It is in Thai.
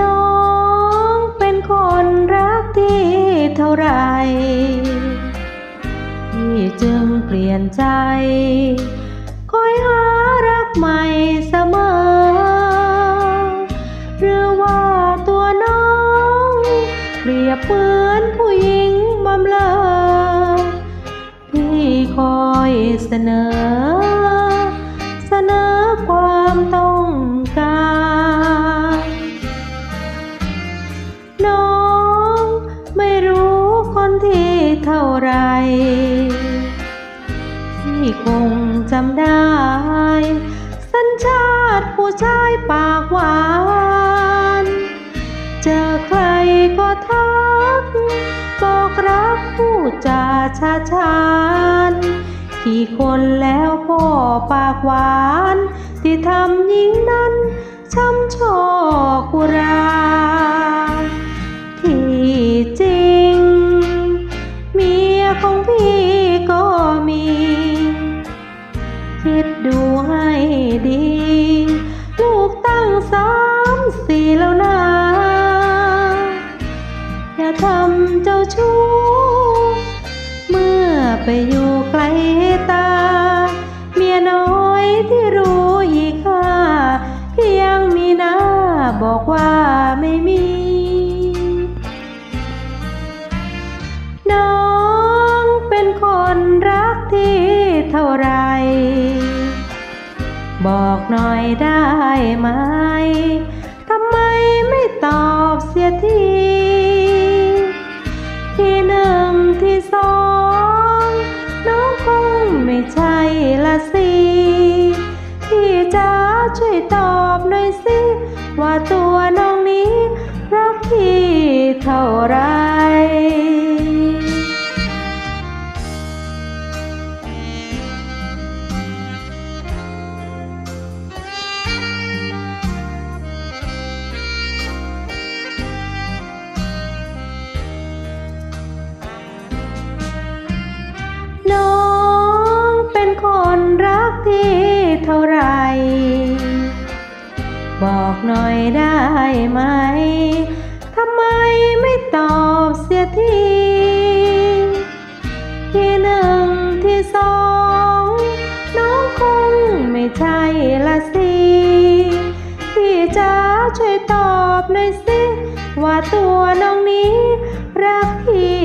น้องเป็นคนรักที่เท่าไรพี่จึงเปลี่ยนใจ คอยหารักใหม่เสมอเรือว่าตัวน้องเปรียบเหมือนผู้หญิงบำเลอพี่คอยเสนอ เสนอ น้องไม่รู้คนที่เท่าไร ที่คงจำได้ สัญชาติผู้ชายปากหวาน เจอใครก็ทัก บอกรักผู้จาชาชานกี่คนแล้วพ่อปากหวาน ที่ทำยิ่งนั้นช้ำชอกกุรา ของพี่ก็มี คิดดูให้ดี ลูกตั้งสามสี่แล้วนะ อย่าทำเจ้าชู้ เมื่อไปอยู่ไกลตา เมียน้อยที่รู้อีกค่าเพียงมีหน้าบอกว่า ที่เท่าไร บอกหน่อยได้ไหม ทำไมไม่ตอบเสียที ที่หนึ่งที่สอง น้องคงไม่ใช่ละสิพี่จะช่วยตอบหน่อยสิ ว่าตัวน้องนี้รักพี่เท่าไหร บอกหน่อยได้ไหม ทำไมไม่ตอบเสียที ที่หนึ่งที่สอง น้องคงไม่ใช่ละสิ พี่จะช่วยตอบหน่อยสิ ว่าตัวน้องนี้รักที